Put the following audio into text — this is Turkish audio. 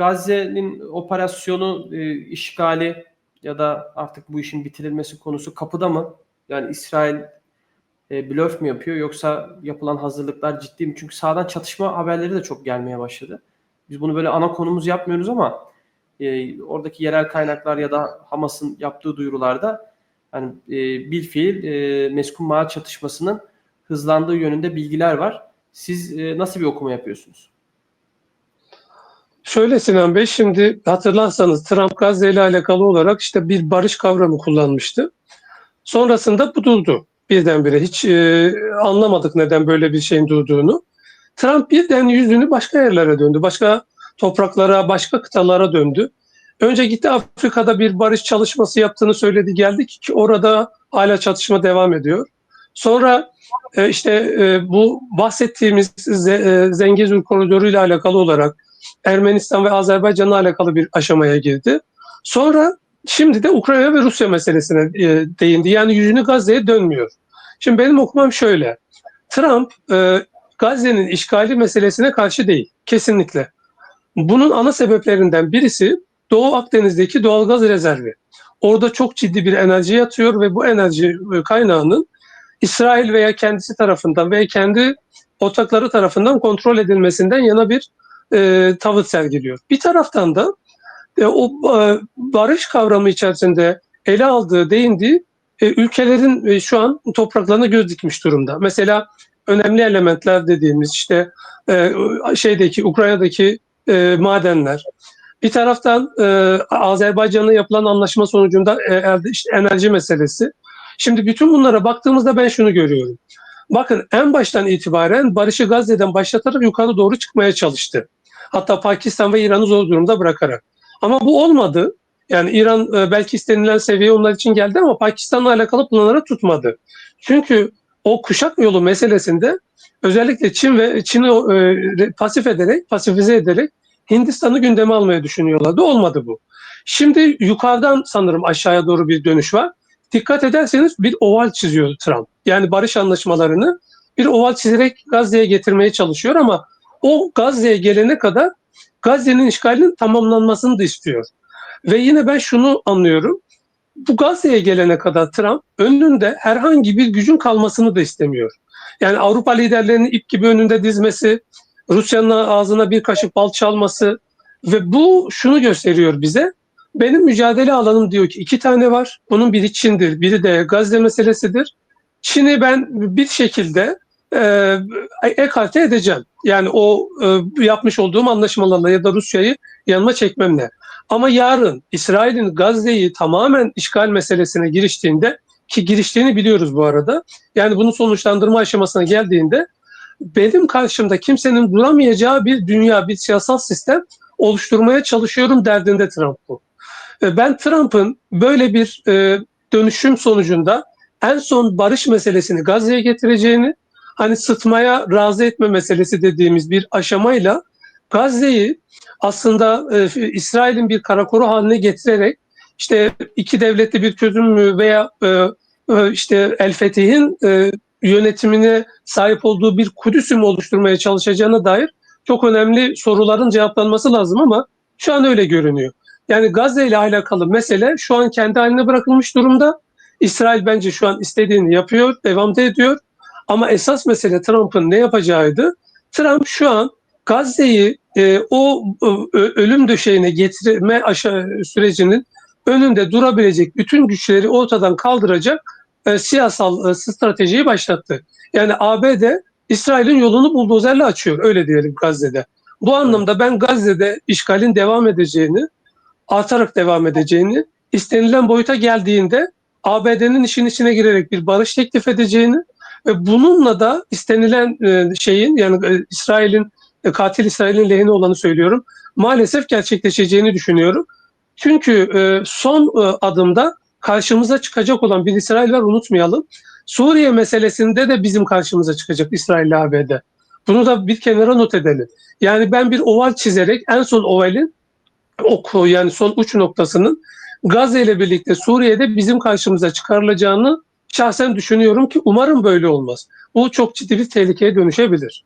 Gazze'nin operasyonu, e, işgali ya da artık bu işin bitirilmesi konusu kapıda mı? Yani İsrail e, blöf mü yapıyor yoksa yapılan hazırlıklar ciddi mi? Çünkü sağdan çatışma haberleri de çok gelmeye başladı. Biz bunu böyle ana konumuz yapmıyoruz ama e, oradaki yerel kaynaklar ya da Hamas'ın yaptığı duyurularda hani e, bir fiil e, meskun maaş çatışmasının hızlandığı yönünde bilgiler var. Siz e, nasıl bir okuma yapıyorsunuz? Şöyle Sinan Bey, şimdi hatırlarsanız Trump Gazze ile alakalı olarak işte bir barış kavramı kullanmıştı. Sonrasında bu durdu birdenbire. Hiç e, anlamadık neden böyle bir şeyin durduğunu. Trump birden yüzünü başka yerlere döndü. Başka topraklara, başka kıtalara döndü. Önce gitti Afrika'da bir barış çalışması yaptığını söyledi geldik ki orada hala çatışma devam ediyor. Sonra e, işte e, bu bahsettiğimiz e, Zengezur koridoru ile alakalı olarak Ermenistan ve Azerbaycan'la alakalı bir aşamaya girdi. Sonra şimdi de Ukrayna ve Rusya meselesine e, değindi. Yani yüzünü Gazze'ye dönmüyor. Şimdi benim okumam şöyle. Trump e, Gazze'nin işgali meselesine karşı değil. Kesinlikle. Bunun ana sebeplerinden birisi Doğu Akdeniz'deki doğalgaz rezervi. Orada çok ciddi bir enerji yatıyor ve bu enerji e, kaynağının İsrail veya kendisi tarafından veya kendi ortakları tarafından kontrol edilmesinden yana bir e, tavır sergiliyor. Bir taraftan da e, o e, barış kavramı içerisinde ele aldığı, değindiği e, ülkelerin e, şu an topraklarına göz dikmiş durumda. Mesela önemli elementler dediğimiz işte e, şeydeki Ukrayna'daki e, madenler. Bir taraftan e, Azerbaycan'la yapılan anlaşma sonucunda e, işte enerji meselesi. Şimdi bütün bunlara baktığımızda ben şunu görüyorum. Bakın en baştan itibaren barışı Gazze'den başlatarak yukarı doğru çıkmaya çalıştı. Hatta Pakistan ve İran'ı zor durumda bırakarak. Ama bu olmadı. Yani İran e, belki istenilen seviye onlar için geldi ama Pakistan'la alakalı planları tutmadı. Çünkü o kuşak yolu meselesinde özellikle Çin ve Çin'i e, pasif ederek, pasifize ederek Hindistan'ı gündeme almaya düşünüyorlardı. Olmadı bu. Şimdi yukarıdan sanırım aşağıya doğru bir dönüş var. Dikkat ederseniz bir oval çiziyor Trump. Yani barış anlaşmalarını bir oval çizerek Gazze'ye getirmeye çalışıyor ama o Gazze'ye gelene kadar Gazze'nin işgalinin tamamlanmasını da istiyor. Ve yine ben şunu anlıyorum. Bu Gazze'ye gelene kadar Trump önünde herhangi bir gücün kalmasını da istemiyor. Yani Avrupa liderlerinin ip gibi önünde dizmesi, Rusya'nın ağzına bir kaşık bal çalması ve bu şunu gösteriyor bize. Benim mücadele alanım diyor ki iki tane var. Bunun biri Çin'dir, biri de Gazze meselesidir. Çin'i ben bir şekilde e, ekarte edeceğim. Yani o e, yapmış olduğum anlaşmalarla ya da Rusya'yı yanıma çekmemle. Ama yarın İsrail'in Gazze'yi tamamen işgal meselesine giriştiğinde ki giriştiğini biliyoruz bu arada. Yani bunu sonuçlandırma aşamasına geldiğinde benim karşımda kimsenin duramayacağı bir dünya, bir siyasal sistem oluşturmaya çalışıyorum derdinde Trump bu. E, Ben Trump'ın böyle bir e, dönüşüm sonucunda en son barış meselesini Gazze'ye getireceğini, hani sıtmaya razı etme meselesi dediğimiz bir aşamayla Gazze'yi aslında e, İsrail'in bir karakoru haline getirerek işte iki devletli bir çözüm mü veya e, e, işte El Fetih'in e, yönetimine sahip olduğu bir Kudüs'ü mü oluşturmaya çalışacağına dair çok önemli soruların cevaplanması lazım ama şu an öyle görünüyor. Yani Gazze ile alakalı mesele şu an kendi haline bırakılmış durumda. İsrail bence şu an istediğini yapıyor, devam da ediyor. Ama esas mesele Trump'ın ne yapacağıydı. Trump şu an Gazze'yi e, o e, ölüm döşeğine getirme aşağı sürecinin önünde durabilecek bütün güçleri ortadan kaldıracak e, siyasal e, stratejiyi başlattı. Yani ABD İsrail'in yolunu buldozerle açıyor öyle diyelim Gazze'de. Bu anlamda ben Gazze'de işgalin devam edeceğini, artarak devam edeceğini, istenilen boyuta geldiğinde ABD'nin işin içine girerek bir barış teklif edeceğini ve bununla da istenilen e, şeyin yani e, İsrail'in e, katil İsrail'in lehine olanı söylüyorum. Maalesef gerçekleşeceğini düşünüyorum. Çünkü son adımda karşımıza çıkacak olan bir İsrail var unutmayalım. Suriye meselesinde de bizim karşımıza çıkacak İsrail ABD. Bunu da bir kenara not edelim. Yani ben bir oval çizerek en son ovalin o yani son uç noktasının Gazze ile birlikte Suriye'de bizim karşımıza çıkarılacağını şahsen düşünüyorum ki umarım böyle olmaz. Bu çok ciddi bir tehlikeye dönüşebilir.